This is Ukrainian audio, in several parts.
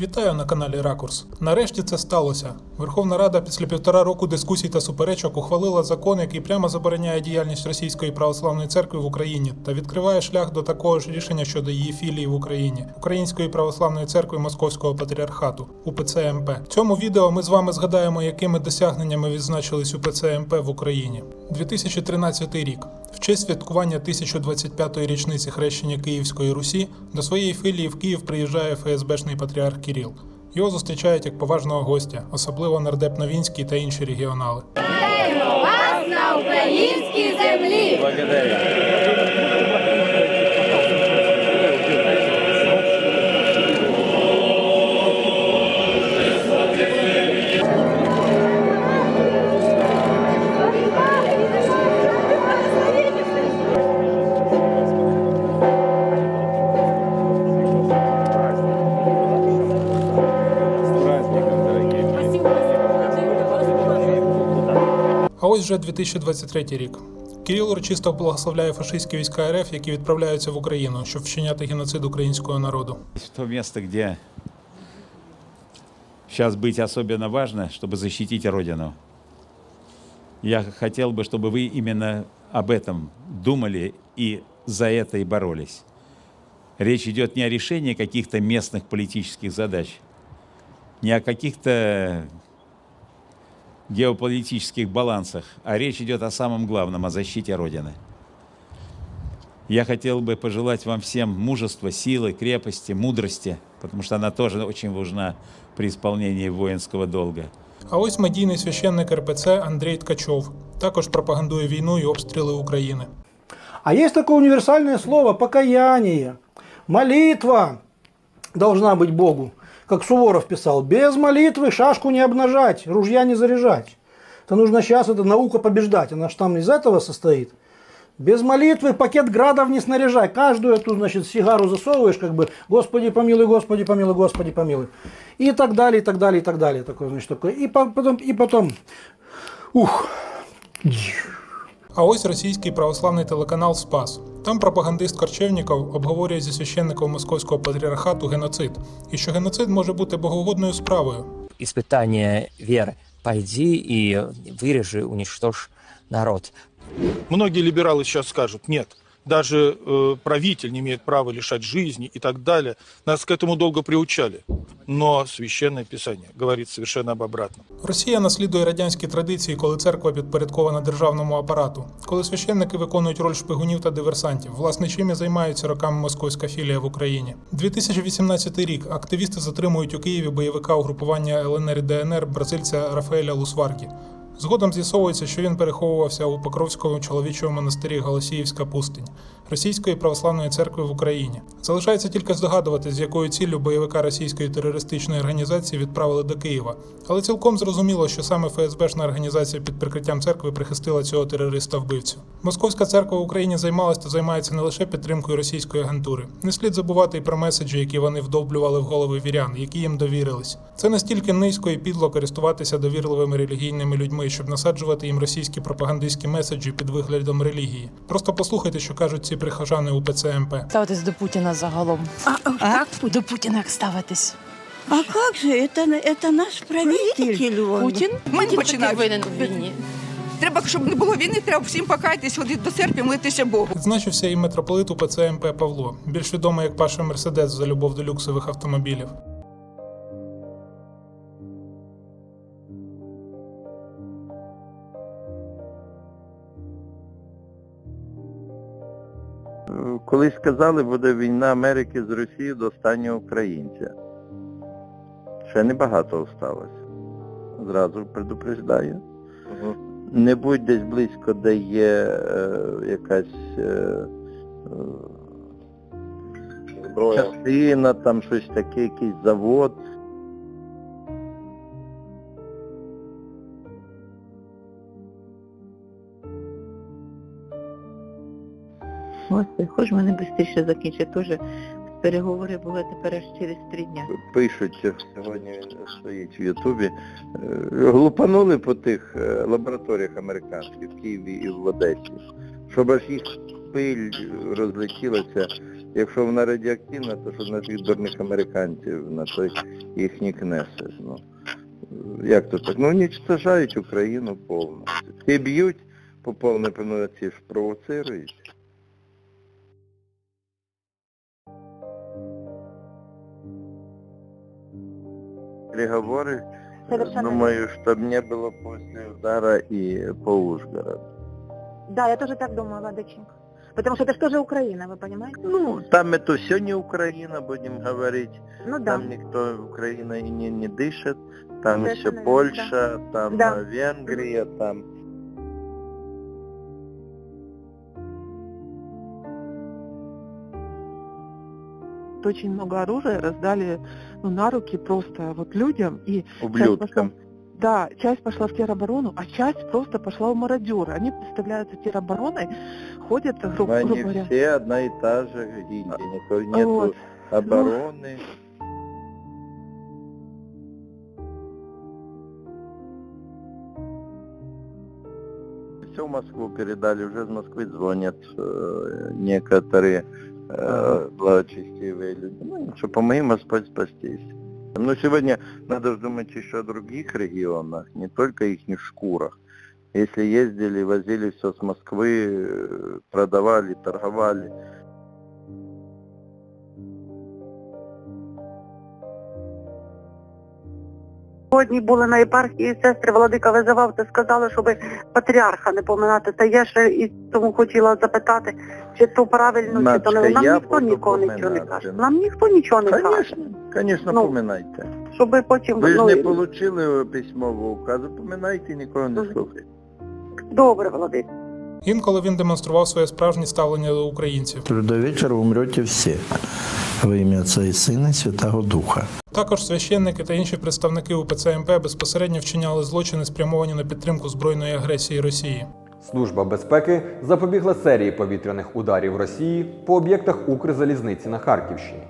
Вітаю на каналі Ракурс. Нарешті це сталося. Верховна Рада після півтора року дискусій та суперечок ухвалила закон, який прямо забороняє діяльність Російської православної церкви в Україні та відкриває шлях до такого ж рішення щодо її філії в Україні Української православної церкви Московського патріархату УПЦ МП. В цьому відео ми з вами згадаємо, якими досягненнями відзначились УПЦ МП в Україні. 2013 рік. В честь святкування 1025-ї річниці хрещення Київської Русі до своєї філії в Київ приїжджає ФСБшний патріарх Кіріл. Його зустрічають як поважного гостя, особливо нардеп Новінський та інші регіонали. вас на українській землі. А ось вже 2023 рік. Кирил урочисто благословляє фашистські війська РФ, які відправляються в Україну, щоб вчиняти геноцид українського народу. В то место, где сейчас быть особенно важно, чтобы защитить Родину. Я хотел бы, чтобы вы именно об этом думали и за это и боролись. Речь идет не о решении каких-то местных политических задач, не о каких-то геополитических балансах, а речь идет о самом главном, о защите Родины. Я хотел бы пожелать вам всем мужества, силы, крепости, мудрости, потому что она тоже очень важна при исполнении воинского долга. А ось медійний священник РПЦ Андрій Ткачов також пропагандує війну і обстріли України. А есть такое универсальное слово покаяние. Молитва должна быть Богу. Как Суворов писал, без молитвы шашку не обнажать, ружья не заряжать. Это нужно сейчас, это наука побеждать, она же там из этого состоит. Без молитвы пакет градов не снаряжай. Каждую эту, значит, сигару засовываешь, как бы, Господи помилуй, Господи помилуй, Господи помилуй. И так далее, и так далее, и так далее. Такое, значит, такое. И по- потом, и потом, ух, А ось російський православний телеканал Спас. Там пропагандист Корчевніков обговорює зі священником московського патріархату геноцид, і що геноцид може бути богоугодною справою. испытание веры. Пойди и вырежи, уничтожь народ. Многие либералы сейчас скажут, нет, даже э, правитель не имеет права лишать жизни и так далее. Нас к этому долго приучали. Но Священное Писание говорит совершенно об обратном. Росія наслідує радянські традиції, коли церква підпорядкована державному апарату, коли священники виконують роль шпигунів та диверсантів. Власне, чим і займаються роками московська філія в Україні. 2018 рік активісти затримують у Києві бойовика угрупування ЛНР і ДНР бразильця Рафаеля Лусваркі. Згодом з'ясовується, що він переховувався у Покровському чоловічому монастирі Голосіївська пустинь Російської православної церкви в Україні. Залишається тільки здогадувати, з якою ціллю бойовика російської терористичної організації відправили до Києва. Але цілком зрозуміло, що саме ФСБшна організація під прикриттям церкви прихистила цього терориста-вбивцю. Московська церква в Україні займалась та займається не лише підтримкою російської агентури. Не слід забувати і про меседжі, які вони вдовблювали в голови вірян, які їм довірились. Це настільки низько і підло користуватися довірливими релігійними людьми, щоб насаджувати їм російські пропагандистські меседжі під виглядом релігії. Просто послухайте, що кажуть ці прихожани УПЦ МП. ставитись до Путіна загалом? А? До Путіна як ставитись? А как же, это, это наш правитель. Путін? Ми Путін починаємо. винен у війні. Треба, щоб не було війни, треба всім покаятись, ходити до церкви, молитися Богу. Відзначився і митрополит УПЦ МП Павло, більш відомий як Паша Мерседес за любов до люксових автомобілів. Колись сказали, буде війна Америки з Росією до останнього українця. Ще небагато осталось. Зразу предупреждаю. Не будь десь близько, де є е, якась е, е, частина, там щось таке, якийсь завод. Господи, хоч мене швидше закінчить. Теж переговори були тепер аж через три дня. Пишуть, сьогодні він стоїть в Ютубі. е, Глупанули по тих е, лабораторіях американських в Києві і в Одесі, щоб аж їх пиль розлетілася Якщо вона радіоактивна, то що на тих дурних американців, на той їхній кнесет. Ну, як то так? Ну, уничтожають Україну повністю. Ті б'ють по повній певно, ж провоцирують. Переговоры, э, думаю, чтобы не было после удара и по Ужгороду. Да, я тоже так думаю, Владыченко. Потому что это же тоже Украина, вы понимаете? Ну, там это все не Украина, будем говорить. Ну Там никто Украиной не, не дышит. Там Совершенно еще верно, Польша, там Да. э, Венгрия, там... Очень много оружия раздали ну, на руки просто вот людям. И Ублюдкам. да, часть пошла в тероборону, а часть просто пошла в мародеры. Они представляются теробороной, ходят, гру- Они грубо говоря. все одна и та же гильдия. Никакой нету Вот. обороны. Все в Москву передали, уже из Москвы звонят э, некоторые э, благочестивые люди. Ну, что помоги Господь спастись. Но сегодня надо думать еще о других регионах, не только их шкурах. Если ездили, возили все с Москвы, э, продавали, торговали. Сьогодні були на єпархії сестри, Владика визивав, та сказали, щоб патріарха не поминати. Та я ще і тому хотіла запитати, чи то правильно, чи то не. Нам ніхто нікого нічого не каже. Нам ніхто нічого не каже. Конечно, конечно, Ну, поминайте. Щоб потім Ви ж не отримали письмового указу, поминайте нікого не слухайте. добре, Владик. Інколи він демонстрував своє справжнє ставлення до українців. До вечора умрете всі. Во ім'я Отця і Сина і Святого Духа. Також священники та інші представники УПЦ МП безпосередньо вчиняли злочини, спрямовані на підтримку збройної агресії Росії. Служба безпеки запобігла серії повітряних ударів Росії по об'єктах Укрзалізниці на Харківщині.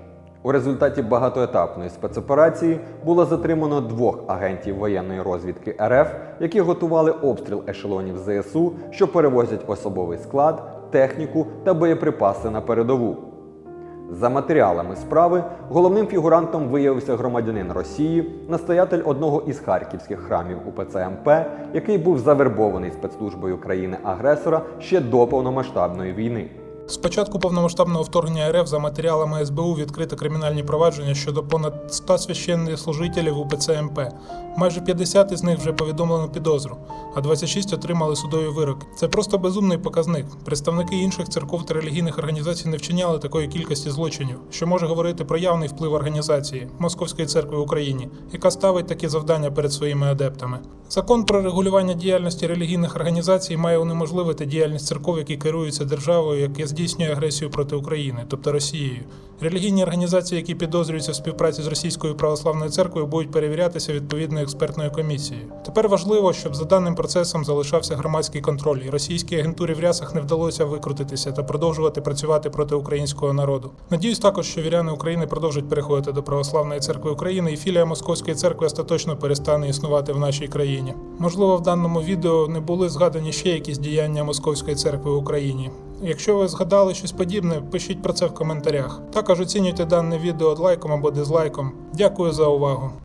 У результаті багатоетапної спецоперації було затримано двох агентів воєнної розвідки РФ, які готували обстріл ешелонів ЗСУ, що перевозять особовий склад, техніку та боєприпаси на передову. За матеріалами справи головним фігурантом виявився громадянин Росії, настоятель одного із харківських храмів УПЦ МП, який був завербований спецслужбою країни-агресора ще до повномасштабної війни. З початку повномасштабного вторгнення РФ за матеріалами СБУ відкрито кримінальні провадження щодо понад 100 священних служителів УПЦ МП. Майже 50 із них вже повідомлено підозру, а 26 отримали судові вироки. Це просто безумний показник. Представники інших церков та релігійних організацій не вчиняли такої кількості злочинів, що може говорити про явний вплив організації Московської церкви в Україні, яка ставить такі завдання перед своїми адептами. Закон про регулювання діяльності релігійних організацій має унеможливити діяльність церков, які керуються державою, яка здійснює агресію проти України, тобто Росією. Релігійні організації, які підозрюються в співпраці з Російською православною церквою, будуть перевірятися відповідною експертною комісією. Тепер важливо, щоб за даним процесом залишався громадський контроль, і російській агентурі в рясах не вдалося викрутитися та продовжувати працювати проти українського народу. Надіюсь також, що віряни України продовжать переходити до православної церкви України, і філія Московської церкви остаточно перестане існувати в нашій країні. Можливо, в даному відео не були згадані ще якісь діяння Московської церкви в Україні. Якщо ви згадали щось подібне, пишіть про це в коментарях. Також оцінюйте дане відео лайком або дизлайком. Дякую за увагу.